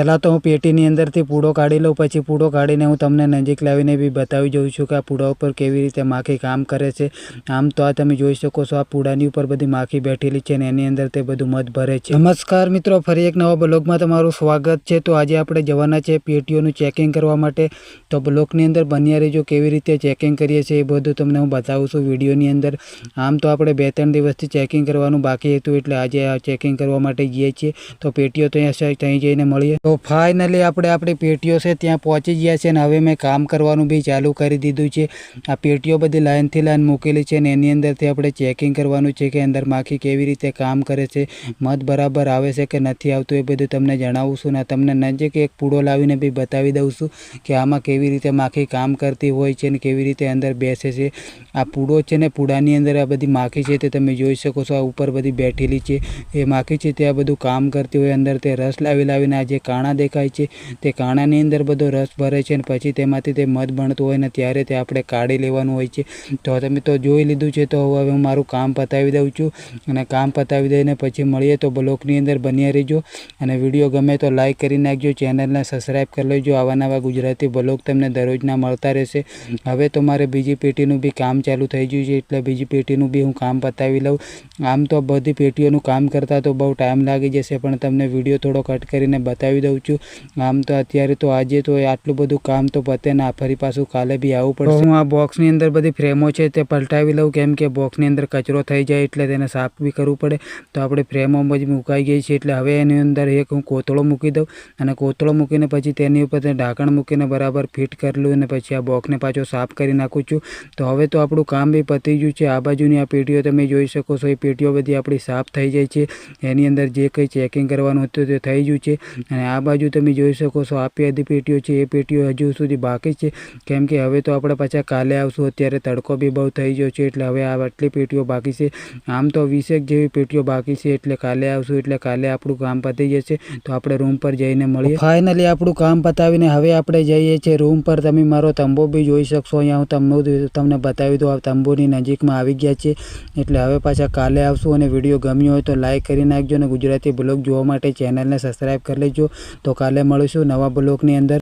પહેલાં તો હું પેટીની અંદરથી પૂડો કાઢી લઉં, પછી પૂડો કાઢીને હું તમને નજીક લાવીને બી બતાવી જઉં છું કે આ પૂડા ઉપર કેવી રીતે માખી કામ કરે છે. આમ તો આ તમે જોઈ શકો છો આ પૂડાની ઉપર બધી માખી બેઠેલી છે ને એની અંદર તે બધું મધ ભરે છે. નમસ્કાર મિત્રો, ફરી એક નવા બ્લોગમાં તમારું સ્વાગત છે. તો આજે આપણે જવાના છે પેટીઓનું ચેકિંગ કરવા માટે. તો બ્લોગની અંદર બન્યા રહેજો કેવી રીતે ચેકિંગ કરીએ છીએ એ બધું તમને હું બતાવું છું વિડીયોની અંદર. આમ તો આપણે બે ત્રણ દિવસથી ચેકિંગ કરવાનું બાકી હતું એટલે આજે આ ચેકિંગ કરવા માટે જઈએ છીએ. તો પેટીઓ તો અહીંયા ત્યાં જઈને મળીએ. તો ફાઇનલી આપણે આપણી પેટીઓ છે ત્યાં પહોંચી ગયા છે અને હવે મેં કામ કરવાનું બી ચાલુ કરી દીધું છે. આ પેટીઓ બધી લાઇનથી લાઇન મૂકેલી છે અને એની અંદરથી આપણે ચેકિંગ કરવાનું છે કે અંદર માખી કેવી રીતે કામ કરે છે, મધ બરાબર આવે છે કે નથી આવતું એ બધું તમને જણાવું છું ને તમને નજીક એક પૂડો લાવીને બી બતાવી દઉં છું કે આમાં કેવી રીતે માખી કામ કરતી હોય છે ને કેવી રીતે અંદર બેસે છે. આ પૂડો છે ને પૂડાની અંદર આ બધી માખી છે તે તમે જોઈ શકો છો, આ ઉપર બધી બેઠેલી છે. એ માખી છે તે આ બધું કામ કરતી હોય, અંદર તે રસ લાવી લાવીને આ જે કાણા દેખાય છે. તે કાણાની અંદર બધો રસ ભરે છે અને પછી તેમાંથી તે મધ બનતું હોય ને ત્યારે તે આપણે કાઢી લેવાનું હોય છે. તો તમે તો જોઈ લીધું છે, તો હવે હું મારું કામ પતાવી દઉં છું. અને કામ પતાવી દઈને પછી મળીએ તો બ્લોકની અંદર બન્યા રહીજો. અને વીડિયો ગમે તો લાઇક કરી નાખજો, ચેનલને સબસ્ક્રાઈબ કરી લેજો. આવા નવા ગુજરાતી બ્લોગ તમને દરરોજના મળતા રહેશે. હવે તો મારે બીજી પેટીનું બી કામ ચાલુ થઈ ગયું છે, એટલે બીજી પેટીનું બી હું કામ પતાવી લઉં. આમ તો બધી પેટીઓનું કામ કરતાં તો બહુ ટાઈમ લાગી જશે, પણ તમને વીડિયો થોડો કટ કરીને બતાવી દઉં છું. આમ તો અત્યારે તો આજે તો આટલું બધું કામ તો પતે ના ફરી પાછું કાલે બી આવવું પડશે. હું આ બોક્સની અંદર બધી ફ્રેમો છે તે પલટાવી લઉં કેમ કે બોક્સની અંદર કચરો થઈ જાય એટલે તેને સાફ બી કરવું પડે. તો આપણે ફ્રેમો જ મુકાઈ ગઈ છે એટલે હવે એની અંદર એક હું કોતળો મૂકી દઉં અને કોતળો મૂકીને પછી તેની ઉપર ઢાંકણ મૂકીને બરાબર ફિટ કરી લઉં અને પછી આ બોક્સને પાછો સાફ કરી નાખું છું. તો હવે તો આપણું કામ બી પતી ગયું છે. આ બાજુની આ પેટીઓ તમે જોઈ શકો છો. એ પેટીઓ બધી આપણી સાફ થઈ જાય છે. એની અંદર જે કંઈ ચેકિંગ કરવાનું હતું તે થઈ ગયું છે. અને આ બાજુ તમે જોઈ શકો છો, આ બધી પેટીઓ છે, એ પેટીઓ હજુ સુધી બાકી છે. કેમ કે હવે તો આપણે પાછા કાલે આવશું, અત્યારે તડકો બી બહુ થઈ ગયો છે, એટલે હવે આ આટલી પેટીઓ બાકી છે. આમ તો વીસેક જેવી પેટીઓ બાકી છે, એટલે કાલે આવશું, એટલે કાલે આપણું કામ પતી જશે. તો આપણે રૂમ પર જઈને મળીએ. ફાઇનલી આપણું કામ પતાવીને હવે આપણે જઈએ છીએ રૂમ પર. તમે મારો તંબુ બી જોઈ શકશો, અહીંયા હું તંબુ તમને બતાવી દઉં, આ તંબુની નજીકમાં આવી ગયા છે. એટલે હવે પાછા કાલે આવશું અને વીડિયો ગમ્યો હોય તો લાઇક કરી નાખજો અને ગુજરાતી બ્લોગ જોવા માટે ચેનલને સબસ્ક્રાઈબ કરી લેજો. તો કાલે મળીશું નવા બ્લોગની અંદર.